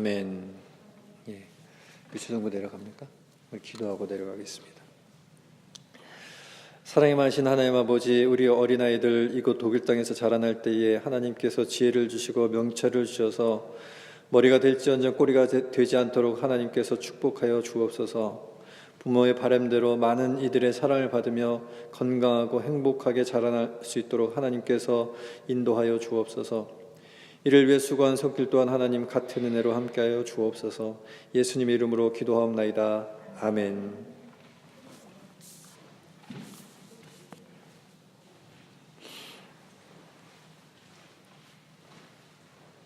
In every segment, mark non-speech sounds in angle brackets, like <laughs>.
아멘. 예. 그 주정부 내려갑니까? 기도하고 내려가겠습니다. 사랑이 많으신 하나님 아버지, 우리 어린아이들 이곳 독일 땅에서 자라날 때에 하나님께서 지혜를 주시고 명철을 주셔서 머리가 될지언정 꼬리가 되- 되지 않도록 하나님께서 축복하여 주옵소서. 부모의 바람대로 많은 이들의 사랑을 받으며 건강하고 행복하게 자라날 수 있도록 하나님께서 인도하여 주옵소서. 이를 위해 수고한 손길 또한 하나님 같은 은혜로 함께하여 주옵소서. 예수님의 이름으로 기도하옵나이다. 아멘.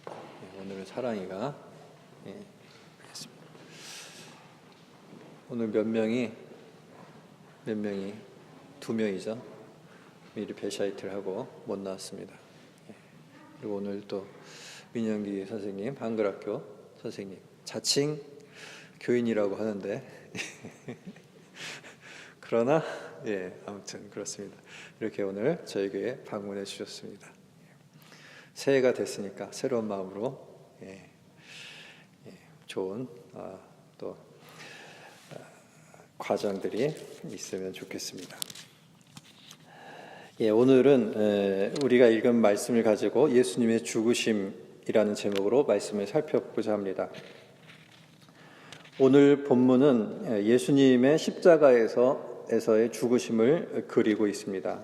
네, 오늘은 사랑이가 예. 오늘 몇 명이 몇 명이 두 명이죠. 미리 배샤이트를 하고 못 나왔습니다. 예. 그리고 오늘 또 민영기 선생님 한글학교 선생님 자칭 교인이라고 하는데 <laughs> 그러나 예 아무튼 그렇습니다. 이렇게 오늘 저희 교회 방문해 주셨습니다. 새해가 됐으니까 새로운 마음으로 예, 예, 좋은 아, 또 아, 과정들이 있으면 좋겠습니다. 예, 오늘은 에, 우리가 읽은 말씀을 가지고 예수님의 죽으심이라는 제목으로 말씀을 살펴보고자 합니다. 오늘 본문은 에, 예수님의 십자가에서에서의 죽으심을 그리고 있습니다.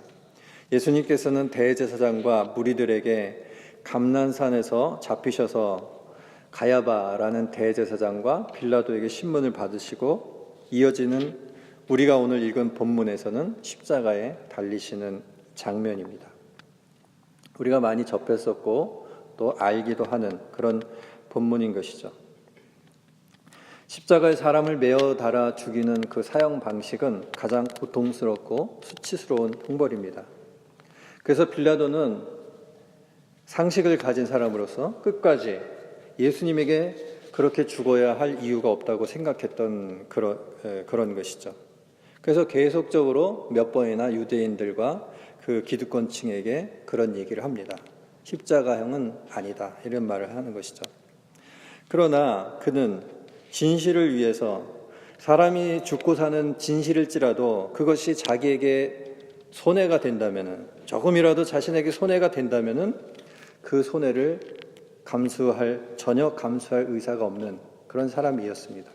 예수님께서는 대제사장과 무리들에게 감난산에서 잡히셔서 가야바라는 대제사장과 빌라도에게 신문을 받으시고 이어지는 우리가 오늘 읽은 본문에서는 십자가에 달리시는 장면입니다. 우리가 많이 접했었고 또 알기도 하는 그런 본문인 것이죠. 십자가에 사람을 메어 달아 죽이는 그 사형 방식은 가장 고통스럽고 수치스러운 형벌입니다. 그래서 빌라도는 상식을 가진 사람으로서 끝까지 예수님에게 그렇게 죽어야 할 이유가 없다고 생각했던 그런, 에, 그런 것이죠. 그래서 계속적으로 몇 번이나 유대인들과 그 기득권층에게 그런 얘기를 합니다. 십자가형은 아니다. 이런 말을 하는 것이죠. 그러나 그는 진실을 위해서 사람이 죽고 사는 진실일지라도 그것이 자기에게 손해가 된다면은 조금이라도 자신에게 손해가 된다면은 그 손해를 감수할 전혀 감수할 의사가 없는 그런 사람이었습니다.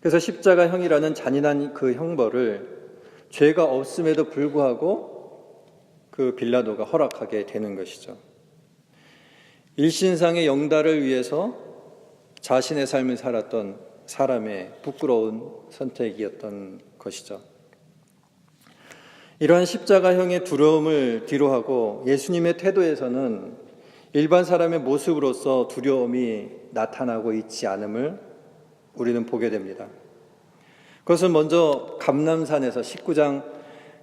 그래서 십자가형이라는 잔인한 그 형벌을 죄가 없음에도 불구하고 그 빌라도가 허락하게 되는 것이죠. 일신상의 영달을 위해서 자신의 삶을 살았던 사람의 부끄러운 선택이었던 것이죠. 이러한 십자가형의 두려움을 뒤로하고 예수님의 태도에서는 일반 사람의 모습으로서 두려움이 나타나고 있지 않음을 우리는 보게 됩니다. 그것은 먼저 감남산에서 19장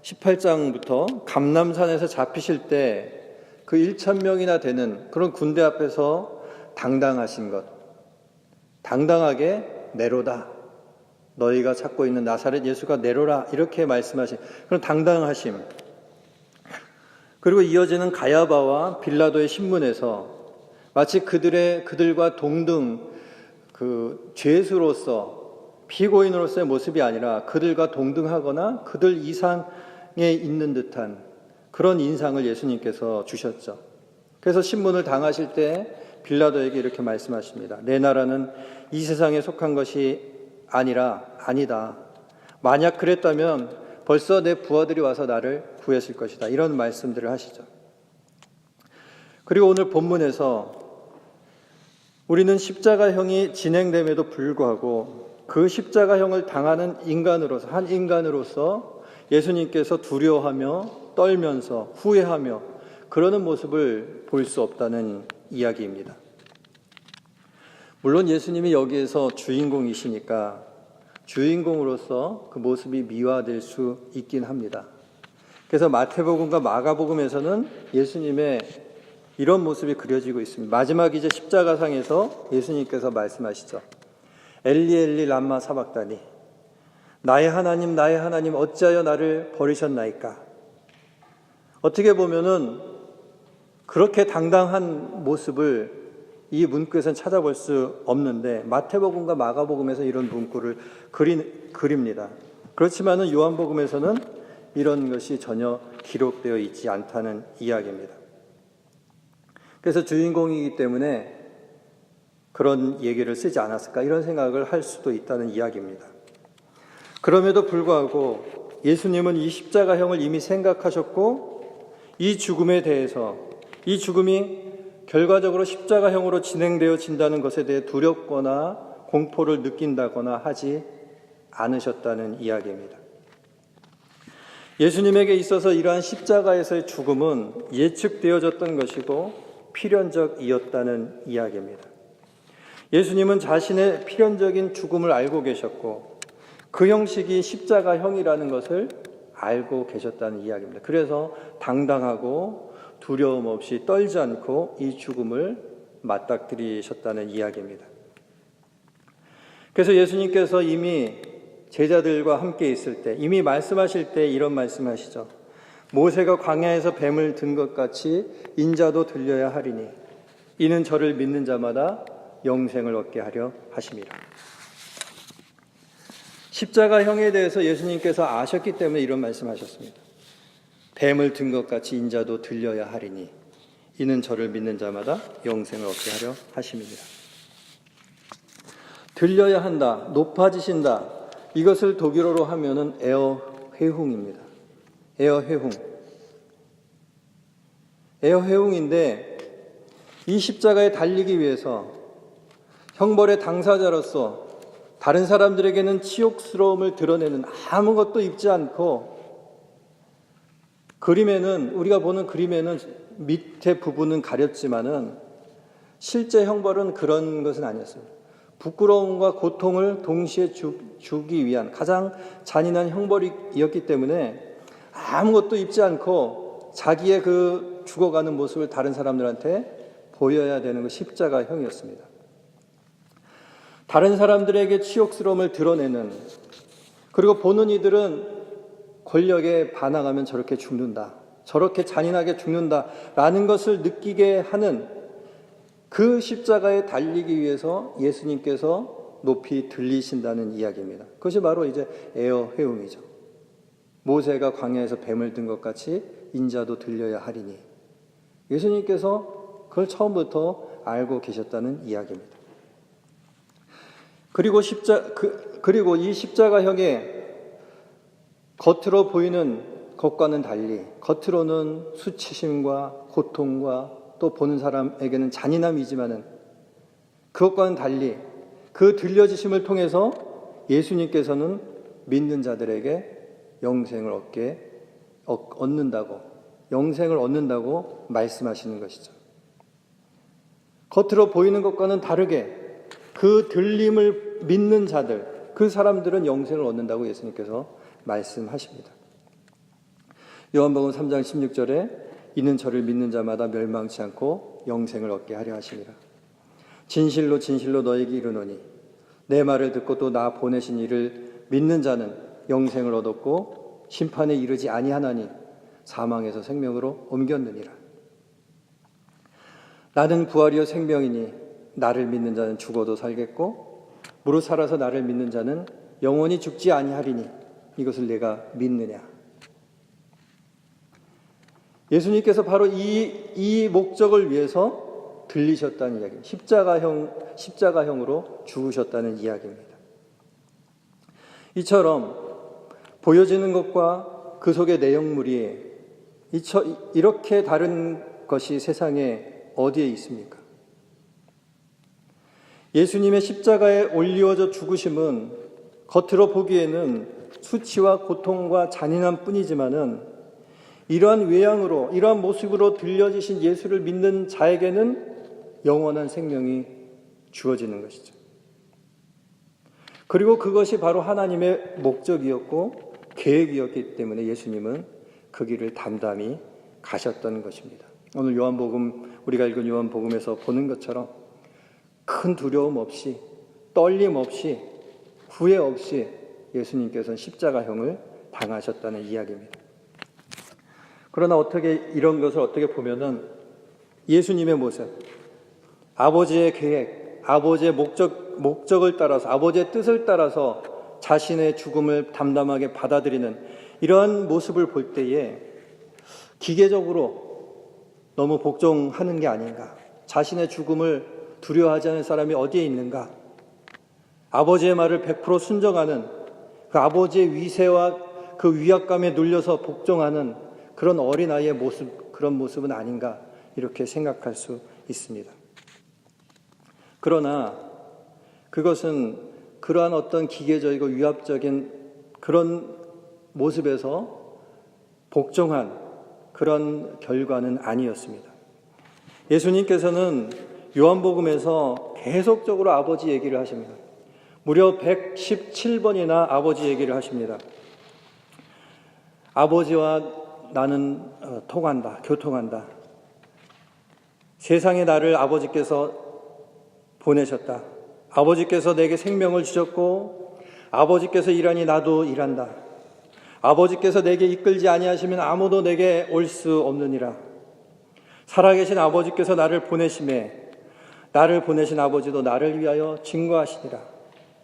18장부터 감남산에서 잡히실 때 그 1천 명이나 되는 그런 군대 앞에서 당당하신 것, 당당하게 내로다. 너희가 찾고 있는 나사렛 예수가 내로라 이렇게 말씀하신 그런 당당하심. 그리고 이어지는 가야바와 빌라도의 신문에서 마치 그들의 그들과 동등 그 죄수로서 피고인으로서의 모습이 아니라 그들과 동등하거나 그들 이상에 있는 듯한 그런 인상을 예수님께서 주셨죠. 그래서 신문을 당하실 때 빌라도에게 이렇게 말씀하십니다. 내 나라는 이 세상에 속한 것이 아니라 아니다. 만약 그랬다면 벌써 내 부하들이 와서 나를 구했을 것이다. 이런 말씀들을 하시죠. 그리고 오늘 본문에서 우리는 십자가형이 진행됨에도 불구하고 그 십자가형을 당하는 인간으로서 한 인간으로서 예수님께서 두려워하며 떨면서 후회하며 그러는 모습을 볼 수 없다는 이야기입니다. 물론 예수님이 여기에서 주인공이시니까 주인공으로서 그 모습이 미화될 수 있긴 합니다. 그래서 마태복음과 마가복음에서는 예수님의 이런 모습이 그려지고 있습니다. 마지막 이제 십자가상에서 예수님께서 말씀하시죠. 엘리 엘리 람마 사박다니 나의 하나님 나의 하나님 어찌하여 나를 버리셨나이까? 어떻게 보면은 그렇게 당당한 모습을 이 문구에서는 찾아볼 수 없는데 마태복음과 마가복음에서 이런 문구를 그리, 그립니다. 그렇지만은 요한복음에서는 이런 것이 전혀 기록되어 있지 않다는 이야기입니다. 그래서 주인공이기 때문에 그런 얘기를 쓰지 않았을까 이런 생각을 할 수도 있다는 이야기입니다. 그럼에도 불구하고 예수님은 이 십자가형을 이미 생각하셨고 이 죽음에 대해서 이 죽음이 결과적으로 십자가형으로 진행되어진다는 것에 대해 두렵거나 공포를 느낀다거나 하지 않으셨다는 이야기입니다. 예수님에게 있어서 이러한 십자가에서의 죽음은 예측되어졌던 것이고 필연적이었다는 이야기입니다. 예수님은 자신의 필연적인 죽음을 알고 계셨고 그 형식이 십자가형이라는 것을 알고 계셨다는 이야기입니다. 그래서 당당하고 두려움 없이 떨지 않고 이 죽음을 맞닥뜨리셨다는 이야기입니다. 그래서 예수님께서 이미 제자들과 함께 있을 때, 이미 말씀하실 때 이런 말씀하시죠. 모세가 광야에서 뱀을 든 것 같이 인자도 들려야 하리니 이는 저를 믿는 자마다 영생을 얻게 하려 하심이라. 십자가형에 대해서 예수님께서 아셨기 때문에 이런 말씀하셨습니다. 뱀을 든 것 같이 인자도 들려야 하리니 이는 저를 믿는 자마다 영생을 얻게 하려 하심이니라. 들려야 한다, 높아지신다. 이것을 독일어로 하면은 에어 회웅입니다. 에어 회웅. 에어 회웅인데 이 십자가에 달리기 위해서 형벌의 당사자로서 다른 사람들에게는 치욕스러움을 드러내는 아무것도 입지 않고 그림에는 우리가 보는 그림에는 밑에 부분은 가렸지만은 실제 형벌은 그런 것은 아니었습니다. 부끄러움과 고통을 동시에 주, 주기 위한 가장 잔인한 형벌이었기 때문에 아무것도 입지 않고 자기의 그 죽어가는 모습을 다른 사람들한테 보여야 되는 그 십자가형이었습니다. 다른 사람들에게 치욕스러움을 드러내는 그리고 보는 이들은 권력에 반항하면 저렇게 죽는다. 저렇게 잔인하게 죽는다라는 것을 느끼게 하는 그 십자가에 달리기 위해서 예수님께서 높이 들리신다는 이야기입니다. 그것이 바로 이제 에어 회웅이죠. 모세가 광야에서 뱀을 든 것 같이 인자도 들려야 하리니 예수님께서 그걸 처음부터 알고 계셨다는 이야기입니다. 그리고 십자 그, 그리고 이 십자가형에 겉으로 보이는 것과는 달리 겉으로는 수치심과 고통과 또 보는 사람에게는 잔인함이지만은 그것과는 달리 그 들려지심을 통해서 예수님께서는 믿는 자들에게 영생을 얻게 얻는다고 영생을 얻는다고 말씀하시는 것이죠. 겉으로 보이는 것과는 다르게 그 들림을 믿는 자들 그 사람들은 영생을 얻는다고 예수님께서 말씀하십니다. 요한복음 3장 16절에 이는 저를 믿는 자마다 멸망치 않고 영생을 얻게 하려 하심이라. 진실로 진실로 너에게 이르노니 내 말을 듣고 또 나 보내신 이를 믿는 자는 영생을 얻었고 심판에 이르지 아니하나니 사망에서 생명으로 옮겼느니라. 나는 부활이요 생명이니 나를 믿는 자는 죽어도 살겠고 무릇 살아서 나를 믿는 자는 영원히 죽지 아니하리니 이것을 내가 믿느냐. 예수님께서 바로 이, 이 목적을 위해서 들리셨다는 이야기. 십자가형, 십자가형으로 죽으셨다는 이야기입니다. 이처럼 보여지는 것과 그 속의 내용물이 이렇게 다른 것이 세상에 어디에 있습니까? 예수님의 십자가에 올리워져 죽으심은 겉으로 보기에는 수치와 고통과 잔인함 뿐이지만은 이러한 외양으로, 이러한 모습으로 들려지신 예수를 믿는 자에게는 영원한 생명이 주어지는 것이죠. 그리고 그것이 바로 하나님의 목적이었고 계획이었기 때문에 예수님은 그 길을 담담히 가셨던 것입니다. 오늘 요한복음 우리가 읽은 요한복음에서 보는 것처럼 큰 두려움 없이 떨림 없이 후회 없이 예수님께서는 십자가형을 당하셨다는 이야기입니다. 그러나 어떻게 이런 것을 어떻게 보면은 예수님의 모습, 아버지의 계획, 아버지의 목적 목적을 따라서 아버지의 뜻을 따라서 자신의 죽음을 담담하게 받아들이는 이러한 모습을 볼 때에 기계적으로 너무 복종하는 게 아닌가. 자신의 죽음을 두려워하지 않는 사람이 어디에 있는가. 아버지의 말을 100% 순정하는 그 아버지의 위세와 그 위압감에 눌려서 복종하는 그런 어린아이의 모습, 그런 모습은 아닌가. 이렇게 생각할 수 있습니다. 그러나 그것은 그러한 어떤 기계적이고 위압적인 그런 모습에서 복종한 그런 결과는 아니었습니다. 예수님께서는 요한복음에서 계속적으로 아버지 얘기를 하십니다. 무려 117번이나 아버지 얘기를 하십니다. 아버지와 나는 어, 통한다, 교통한다. 세상에 나를 아버지께서 보내셨다. 아버지께서 내게 생명을 주셨고 아버지께서 일하니 나도 일한다. 아버지께서 내게 이끌지 아니하시면 아무도 내게 올 수 없느니라. 살아계신 아버지께서 나를 보내심에 나를 보내신 아버지도 나를 위하여 증거하시니라.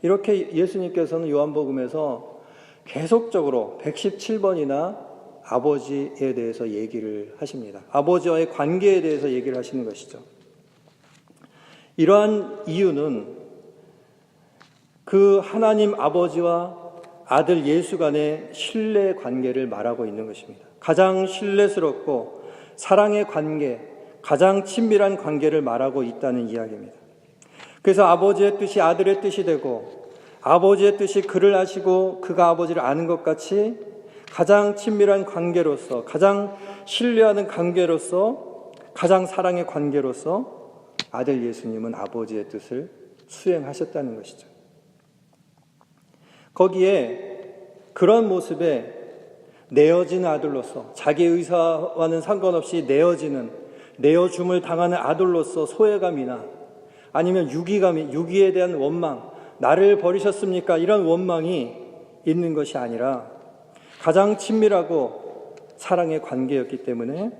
이렇게 예수님께서는 요한복음에서 계속적으로 117번이나 아버지에 대해서 얘기를 하십니다. 아버지와의 관계에 대해서 얘기를 하시는 것이죠. 이러한 이유는 그 하나님 아버지와 아들 예수 간의 신뢰 관계를 말하고 있는 것입니다. 가장 신뢰스럽고 사랑의 관계, 가장 친밀한 관계를 말하고 있다는 이야기입니다. 그래서 아버지의 뜻이 아들의 뜻이 되고 아버지의 뜻이 그를 아시고 그가 아버지를 아는 것 같이 가장 친밀한 관계로서 가장 신뢰하는 관계로서 가장 사랑의 관계로서 아들 예수님은 아버지의 뜻을 수행하셨다는 것이죠. 거기에 그런 모습에 내어진 아들로서 자기 의사와는 상관없이 내어지는 내어줌을 당하는 아들로서 소외감이나 아니면 유기감이 유기에 대한 원망 나를 버리셨습니까? 이런 원망이 있는 것이 아니라 가장 친밀하고 사랑의 관계였기 때문에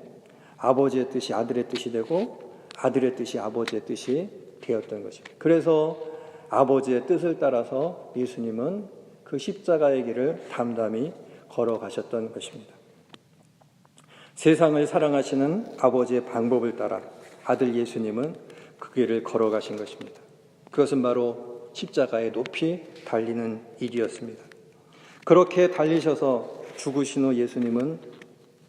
아버지의 뜻이 아들의 뜻이 되고 아들의 뜻이 아버지의 뜻이 되었던 것입니다. 그래서 아버지의 뜻을 따라서 예수님은 그 십자가의 길을 담담히 걸어가셨던 것입니다. 세상을 사랑하시는 아버지의 방법을 따라 아들 예수님은 그 길을 걸어가신 것입니다. 그것은 바로 십자가에 높이 달리는 일이었습니다. 그렇게 달리셔서 죽으신 후 예수님은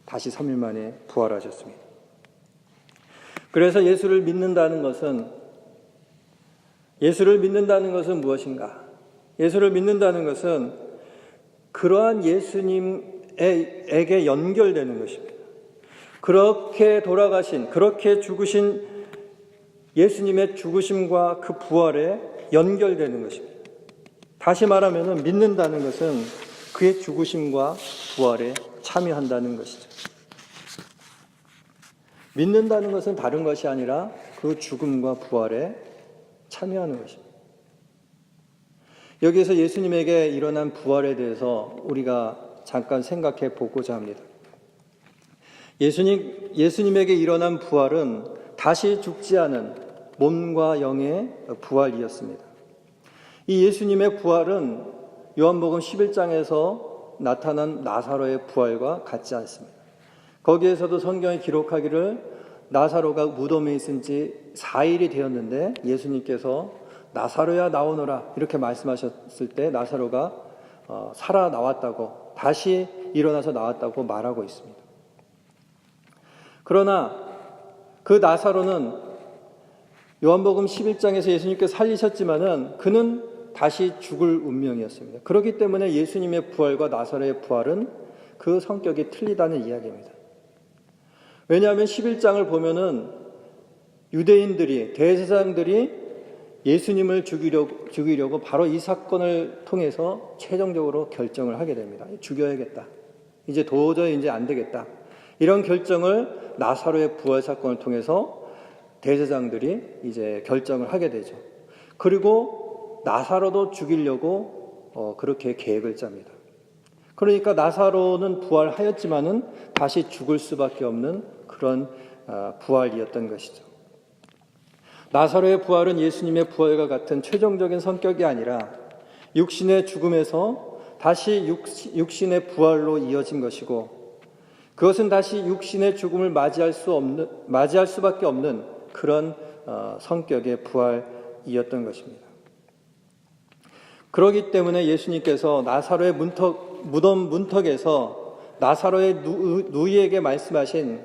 다시 3일 만에 부활하셨습니다. 그래서 예수를 믿는다는 것은 예수를 믿는다는 것은 무엇인가? 예수를 믿는다는 것은 그러한 예수님에게 연결되는 것입니다. 그렇게 돌아가신, 그렇게 죽으신 예수님의 죽으심과 그 부활에 연결되는 것입니다. 다시 말하면 믿는다는 것은 그의 죽으심과 부활에 참여한다는 것이죠. 믿는다는 것은 다른 것이 아니라 그 죽음과 부활에 참여하는 것입니다. 여기에서 예수님에게 일어난 부활에 대해서 우리가 잠깐 생각해 보고자 합니다. 예수님, 예수님에게 일어난 부활은 다시 죽지 않은 몸과 영의 부활이었습니다. 이 예수님의 부활은 요한복음 11장에서 나타난 나사로의 부활과 같지 않습니다. 거기에서도 성경에 기록하기를 나사로가 무덤에 있은 지 4일이 되었는데 예수님께서 나사로야 나오너라 이렇게 말씀하셨을 때 나사로가 어, 살아 나왔다고 다시 일어나서 나왔다고 말하고 있습니다. 그러나 그 나사로는 요한복음 11장에서 예수님께서 살리셨지만은 그는 다시 죽을 운명이었습니다. 그렇기 때문에 예수님의 부활과 나사로의 부활은 그 성격이 틀리다는 이야기입니다. 왜냐하면 11장을 보면은 유대인들이 대제사장들이 예수님을 죽이려고, 죽이려고 바로 이 사건을 통해서 최종적으로 결정을 하게 됩니다. 죽여야겠다. 이제 도저히 이제 안 되겠다. 이런 결정을 나사로의 부활 사건을 통해서 대제장들이 이제 결정을 하게 되죠. 그리고 나사로도 죽이려고 어, 그렇게 계획을 짭니다. 그러니까 나사로는 부활하였지만은 다시 죽을 수밖에 없는 그런 어, 부활이었던 것이죠. 나사로의 부활은 예수님의 부활과 같은 최종적인 성격이 아니라 육신의 죽음에서 다시 육신의 부활로 이어진 것이고 그것은 다시 육신의 죽음을 맞이할 수 없는 맞이할 수밖에 없는 그런 어, 성격의 부활이었던 것입니다. 그러기 때문에 예수님께서 나사로의 문턱, 무덤 문턱에서 나사로의 누, 누이에게 말씀하신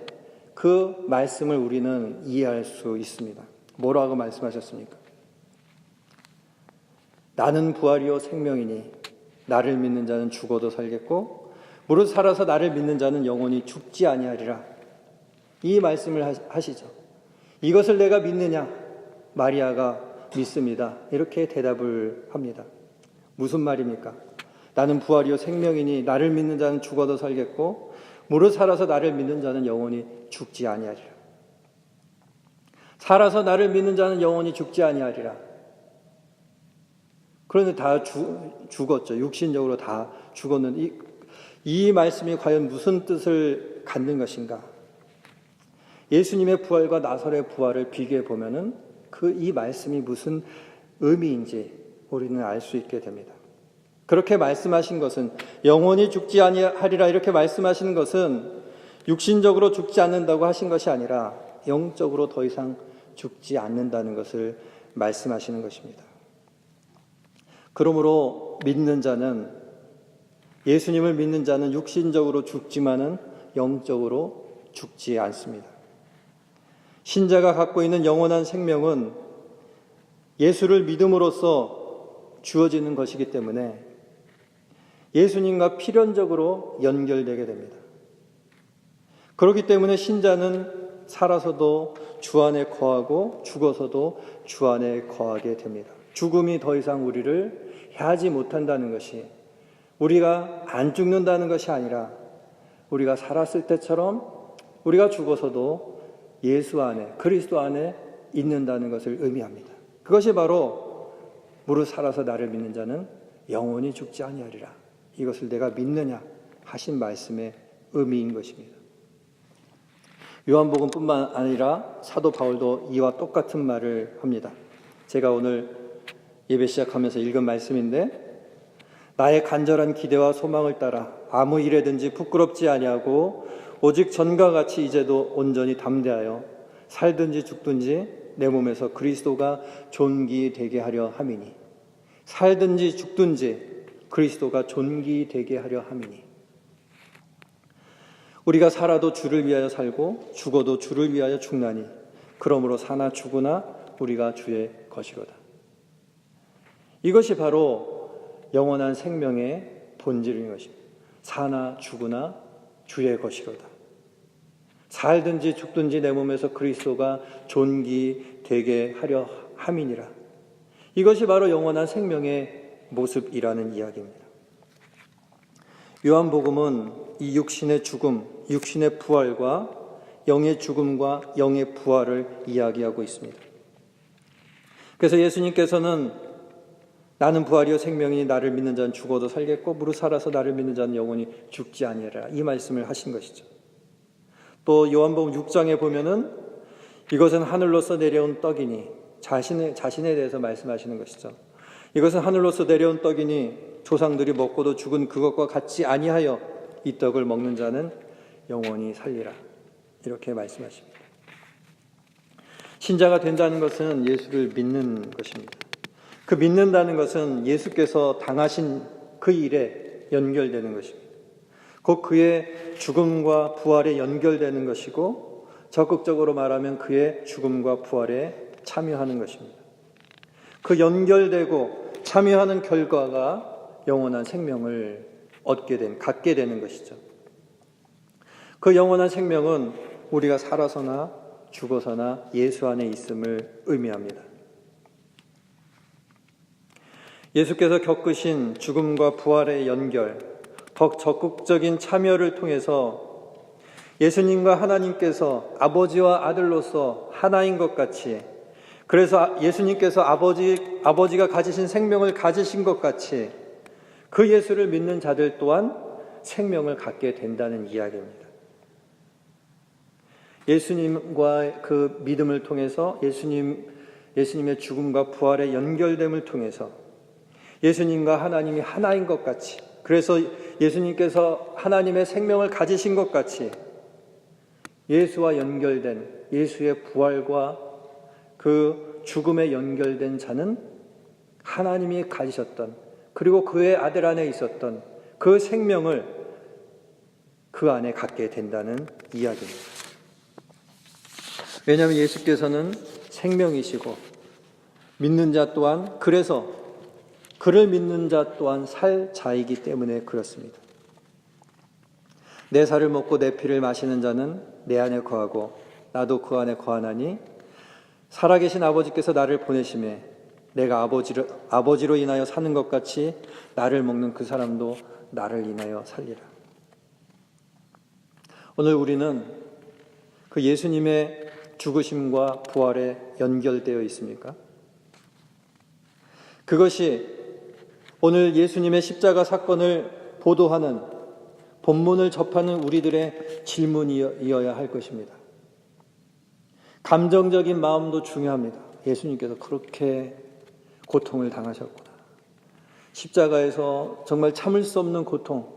그 말씀을 우리는 이해할 수 있습니다. 뭐라고 말씀하셨습니까? 나는 부활이요 생명이니 나를 믿는 자는 죽어도 살겠고 무릇 살아서 나를 믿는 자는 영원히 죽지 아니하리라. 이 말씀을 하시죠. 이것을 내가 믿느냐? 마리아가 믿습니다. 이렇게 대답을 합니다. 무슨 말입니까? 나는 부활이요 생명이니 나를 믿는 자는 죽어도 살겠고 무릇 살아서 나를 믿는 자는 영원히 죽지 아니하리라. 살아서 나를 믿는 자는 영원히 죽지 아니하리라. 그런데 다 주, 죽었죠. 육신적으로 다 죽었는데 이, 이 말씀이 과연 무슨 뜻을 갖는 것인가? 예수님의 부활과 나설의 부활을 비교해 보면은 그 이 말씀이 무슨 의미인지 우리는 알 수 있게 됩니다. 그렇게 말씀하신 것은 영원히 죽지 아니하리라 이렇게 말씀하시는 것은 육신적으로 죽지 않는다고 하신 것이 아니라 영적으로 더 이상 죽지 않는다는 것을 말씀하시는 것입니다. 그러므로 믿는 자는 예수님을 믿는 자는 육신적으로 죽지만은 영적으로 죽지 않습니다. 신자가 갖고 있는 영원한 생명은 예수를 믿음으로써 주어지는 것이기 때문에 예수님과 필연적으로 연결되게 됩니다. 그렇기 때문에 신자는 살아서도 주 안에 거하고 죽어서도 주 안에 거하게 됩니다. 죽음이 더 이상 우리를 해하지 못한다는 것이 우리가 안 죽는다는 것이 아니라 우리가 살았을 때처럼 우리가 죽어서도 예수 안에 그리스도 안에 있는다는 것을 의미합니다. 그것이 바로 무릇 살아서 나를 믿는 자는 영원히 죽지 아니하리라. 이것을 내가 믿느냐 하신 말씀의 의미인 것입니다. 요한복음뿐만 아니라 사도 바울도 이와 똑같은 말을 합니다. 제가 오늘 예배 시작하면서 읽은 말씀인데 나의 간절한 기대와 소망을 따라 아무 일에든지 부끄럽지 아니하고 오직 전과 같이 이제도 온전히 담대하여 살든지 죽든지 내 몸에서 그리스도가 존귀되게 하려 함이니 살든지 죽든지 그리스도가 존귀되게 하려 함이니 우리가 살아도 주를 위하여 살고 죽어도 주를 위하여 죽나니 그러므로 사나 죽으나 우리가 주의 것이로다. 이것이 바로 영원한 생명의 본질인 것입니다. 사나 죽으나 주의 것이로다. 살든지 죽든지 내 몸에서 그리스도가 존귀되게 하려 함이니라. 이것이 바로 영원한 생명의 모습이라는 이야기입니다. 요한복음은 이 육신의 죽음, 육신의 부활과 영의 죽음과 영의 부활을 이야기하고 있습니다. 그래서 예수님께서는 나는 부활이요 생명이니 나를 믿는 자는 죽어도 살겠고 무릇 살아서 나를 믿는 자는 영원히 죽지 아니하리라 이 말씀을 하신 것이죠. 또 요한복음 6장에 보면은 이것은 하늘로서 내려온 떡이니 자신의 자신에 대해서 말씀하시는 것이죠. 이것은 하늘로서 내려온 떡이니 조상들이 먹고도 죽은 그것과 같지 아니하여 이 떡을 먹는 자는 영원히 살리라. 이렇게 말씀하십니다. 신자가 된다는 것은 예수를 믿는 것입니다. 그 믿는다는 것은 예수께서 당하신 그 일에 연결되는 것입니다. 곧 그의 죽음과 부활에 연결되는 것이고 적극적으로 말하면 그의 죽음과 부활에 참여하는 것입니다. 그 연결되고 참여하는 결과가 영원한 생명을 얻게 된, 갖게 되는 것이죠. 그 영원한 생명은 우리가 살아서나 죽어서나 예수 안에 있음을 의미합니다. 예수께서 겪으신 죽음과 부활의 연결, 더 적극적인 참여를 통해서 예수님과 하나님께서 아버지와 아들로서 하나인 것 같이 그래서 예수님께서 아버지, 아버지가 가지신 생명을 가지신 것 같이 그 예수를 믿는 자들 또한 생명을 갖게 된다는 이야기입니다. 예수님과 그 믿음을 통해서 예수님, 예수님의 죽음과 부활의 연결됨을 통해서 예수님과 하나님이 하나인 것 같이 그래서 예수님께서 하나님의 생명을 가지신 것 같이 예수와 연결된 예수의 부활과 그 죽음에 연결된 자는 하나님이 가지셨던 그리고 그의 아들 안에 있었던 그 생명을 그 안에 갖게 된다는 이야기입니다. 왜냐하면 예수께서는 생명이시고 믿는 자 또한 그래서 그를 믿는 자 또한 살 자이기 때문에 그렇습니다. 내 살을 먹고 내 피를 마시는 자는 내 안에 거하고 나도 그 안에 거하나니 살아계신 아버지께서 나를 보내심에 내가 아버지로, 아버지로 인하여 사는 것 같이 나를 먹는 그 사람도 나를 인하여 살리라. 오늘 우리는 그 예수님의 죽으심과 부활에 연결되어 있습니까? 그것이 오늘 예수님의 십자가 사건을 보도하는 본문을 접하는 우리들의 질문이어야 할 것입니다. 감정적인 마음도 중요합니다. 예수님께서 그렇게 고통을 당하셨구나. 십자가에서 정말 참을 수 없는 고통,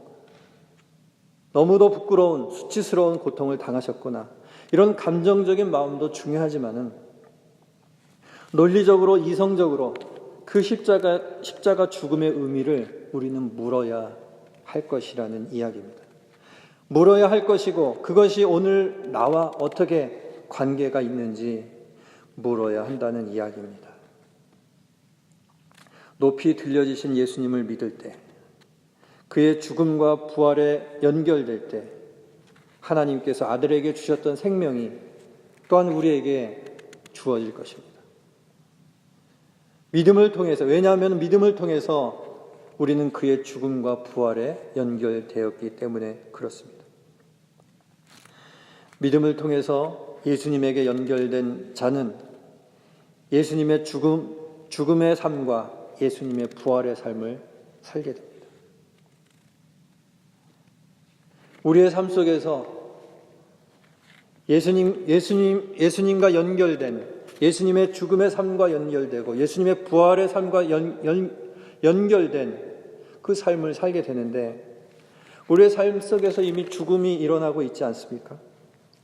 너무도 부끄러운 수치스러운 고통을 당하셨구나. 이런 감정적인 마음도 중요하지만은 논리적으로 이성적으로 그 십자가 십자가 죽음의 의미를 우리는 물어야 할 것이라는 이야기입니다. 물어야 할 것이고 그것이 오늘 나와 어떻게 관계가 있는지 물어야 한다는 이야기입니다. 높이 들려지신 예수님을 믿을 때 그의 죽음과 부활에 연결될 때 하나님께서 아들에게 주셨던 생명이 또한 우리에게 주어질 것입니다. 믿음을 통해서, 왜냐하면 믿음을 통해서 우리는 그의 죽음과 부활에 연결되었기 때문에 그렇습니다. 믿음을 통해서 예수님에게 연결된 자는 예수님의 죽음, 죽음의 삶과 예수님의 부활의 삶을 살게 됩니다. 우리의 삶 속에서 예수님, 예수님, 예수님과 연결된 예수님의 죽음의 삶과 연결되고 예수님의 부활의 삶과 연, 연, 연결된 그 삶을 살게 되는데 우리의 삶 속에서 이미 죽음이 일어나고 있지 않습니까?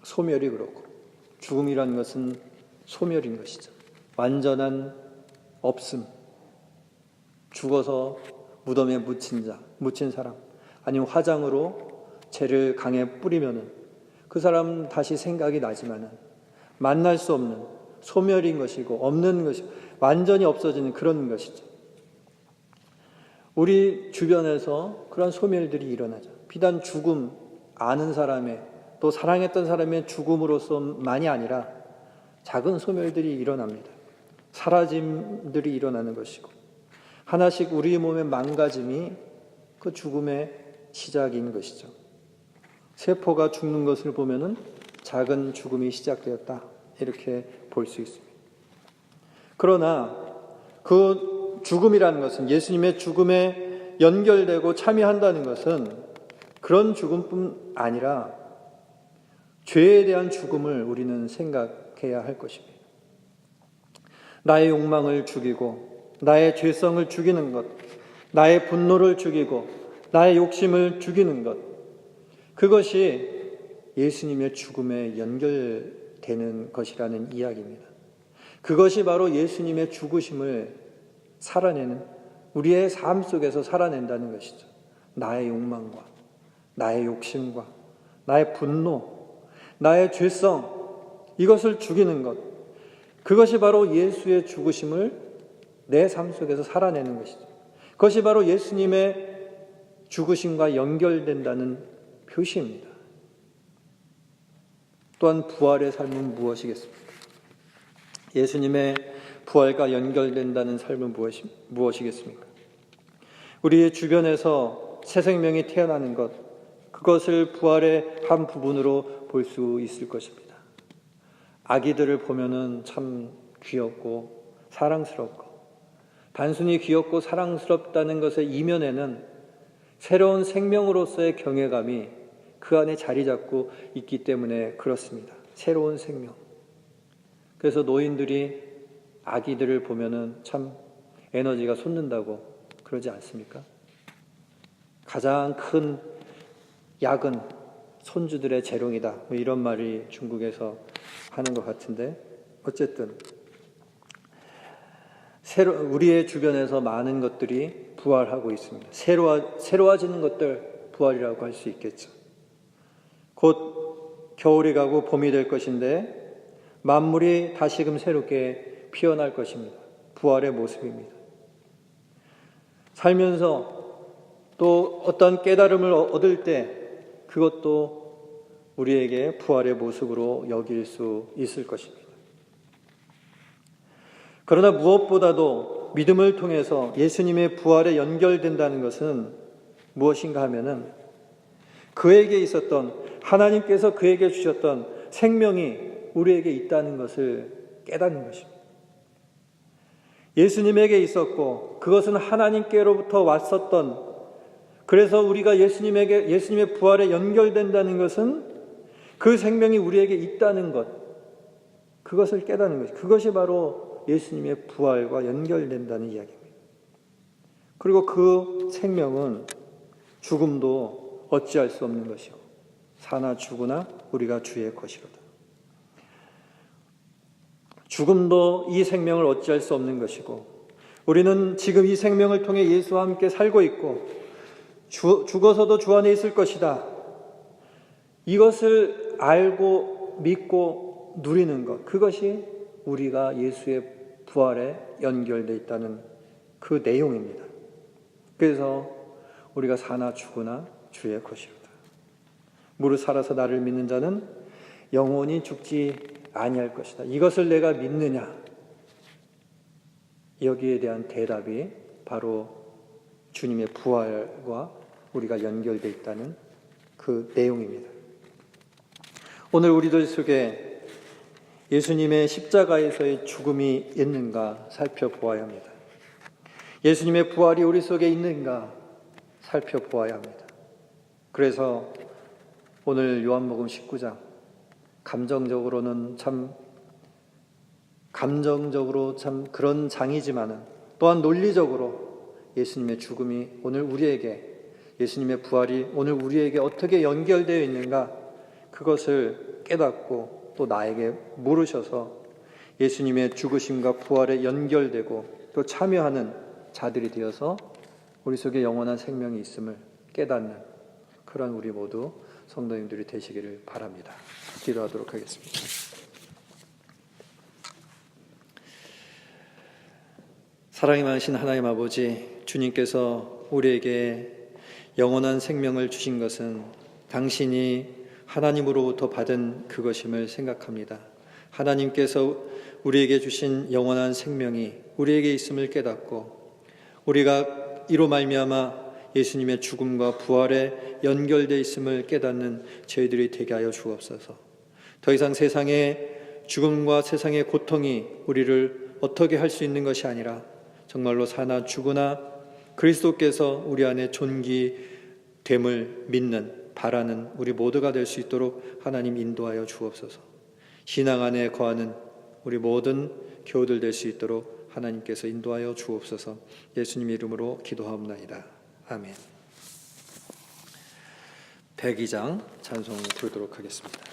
소멸이 그렇고 죽음이라는 것은 소멸인 것이죠. 완전한 없음. 죽어서 무덤에 묻힌 자, 묻힌 사람, 아니면 화장으로 죄를 강에 뿌리면은 그 사람 다시 생각이 나지만은 만날 수 없는 소멸인 것이고 없는 것이 완전히 없어지는 그런 것이죠. 우리 주변에서 그런 소멸들이 일어나죠. 비단 죽음 아는 사람의 또 사랑했던 사람의 죽음으로서만이 아니라 작은 소멸들이 일어납니다. 사라짐들이 일어나는 것이고 하나씩 우리 몸의 망가짐이 그 죽음의 시작인 것이죠. 세포가 죽는 것을 보면은 작은 죽음이 시작되었다. 이렇게 볼 수 있습니다. 그러나 그 죽음이라는 것은 예수님의 죽음에 연결되고 참여한다는 것은 그런 죽음뿐 아니라 죄에 대한 죽음을 우리는 생각해야 할 것입니다. 나의 욕망을 죽이고 나의 죄성을 죽이는 것, 나의 분노를 죽이고 나의 욕심을 죽이는 것, 그것이 예수님의 죽음에 연결 되는 것이라는 이야기입니다. 그것이 바로 예수님의 죽으심을 살아내는 우리의 삶 속에서 살아낸다는 것이죠. 나의 욕망과 나의 욕심과 나의 분노, 나의 죄성, 이것을 죽이는 것. 그것이 바로 예수의 죽으심을 내 삶 속에서 살아내는 것이죠. 그것이 바로 예수님의 죽으심과 연결된다는 표시입니다. 또한 부활의 삶은 무엇이겠습니까? 예수님의 부활과 연결된다는 삶은 무엇이, 무엇이겠습니까? 우리의 주변에서 새 생명이 태어나는 것, 그것을 부활의 한 부분으로 볼 수 있을 것입니다. 아기들을 보면은 참 귀엽고 사랑스럽고 단순히 귀엽고 사랑스럽다는 것의 이면에는 새로운 생명으로서의 경외감이 그 안에 자리 잡고 있기 때문에 그렇습니다. 새로운 생명. 그래서 노인들이 아기들을 보면은 참 에너지가 솟는다고 그러지 않습니까? 가장 큰 약은 손주들의 재롱이다. 뭐 이런 말이 중국에서 하는 것 같은데 어쨌든 새로 우리의 주변에서 많은 것들이 부활하고 있습니다. 새로워 새로워지는 것들 부활이라고 할 수 있겠죠. 곧 겨울이 가고 봄이 될 것인데 만물이 다시금 새롭게 피어날 것입니다. 부활의 모습입니다. 살면서 또 어떤 깨달음을 얻을 때 그것도 우리에게 부활의 모습으로 여길 수 있을 것입니다. 그러나 무엇보다도 믿음을 통해서 예수님의 부활에 연결된다는 것은 무엇인가 하면은 그에게 있었던 하나님께서 그에게 주셨던 생명이 우리에게 있다는 것을 깨닫는 것입니다. 예수님에게 있었고 그것은 하나님께로부터 왔었던 그래서 우리가 예수님에게 예수님의 부활에 연결된다는 것은 그 생명이 우리에게 있다는 것 그것을 깨닫는 것 그것이 바로 예수님의 부활과 연결된다는 이야기입니다. 그리고 그 생명은 죽음도 어찌할 수 없는 것이요 사나 죽으나 우리가 주의 것이로다. 죽음도 이 생명을 어찌할 수 없는 것이고 우리는 지금 이 생명을 통해 예수와 함께 살고 있고 주, 죽어서도 주 안에 있을 것이다. 이것을 알고 믿고 누리는 것 그것이 우리가 예수의 부활에 연결되어 있다는 그 내용입니다. 그래서 우리가 사나 죽으나 주의 것이로다. 무릇 살아서 나를 믿는 자는 영원히 죽지 아니할 것이다. 이것을 내가 믿느냐? 여기에 대한 대답이 바로 주님의 부활과 우리가 연결되어 있다는 그 내용입니다. 오늘 우리들 속에 예수님의 십자가에서의 죽음이 있는가 살펴보아야 합니다. 예수님의 부활이 우리 속에 있는가 살펴보아야 합니다. 그래서 오늘 요한복음 19장. 감정적으로는 참 감정적으로 참 그런 장이지만은 또한 논리적으로 예수님의 죽음이 오늘 우리에게 예수님의 부활이 오늘 우리에게 어떻게 연결되어 있는가 그것을 깨닫고 또 나에게 물으셔서 예수님의 죽으심과 부활에 연결되고 또 참여하는 자들이 되어서 우리 속에 영원한 생명이 있음을 깨닫는 그런 우리 모두 성도님들이 되시기를 바랍니다. 기도하도록 하겠습니다. 사랑이 많으신 하나님 아버지, 주님께서 우리에게 영원한 생명을 주신 것은 당신이 하나님으로부터 받은 그것임을 생각합니다. 하나님께서 우리에게 주신 영원한 생명이 우리에게 있음을 깨닫고 우리가 이로 말미암아 예수님의 죽음과 부활에 연결되어 있음을 깨닫는 저희들이 되게 하여 주옵소서. 더 이상 세상의 죽음과 세상의 고통이 우리를 어떻게 할 수 있는 것이 아니라 정말로 사나 죽으나 그리스도께서 우리 안에 존귀됨을 믿는 바라는 우리 모두가 될 수 있도록 하나님 인도하여 주옵소서. 신앙 안에 거하는 우리 모든 교우들 될 수 있도록 하나님께서 인도하여 주옵소서. 예수님 이름으로 기도하옵나이다. 아멘. 102장 찬송 부르도록 하겠습니다.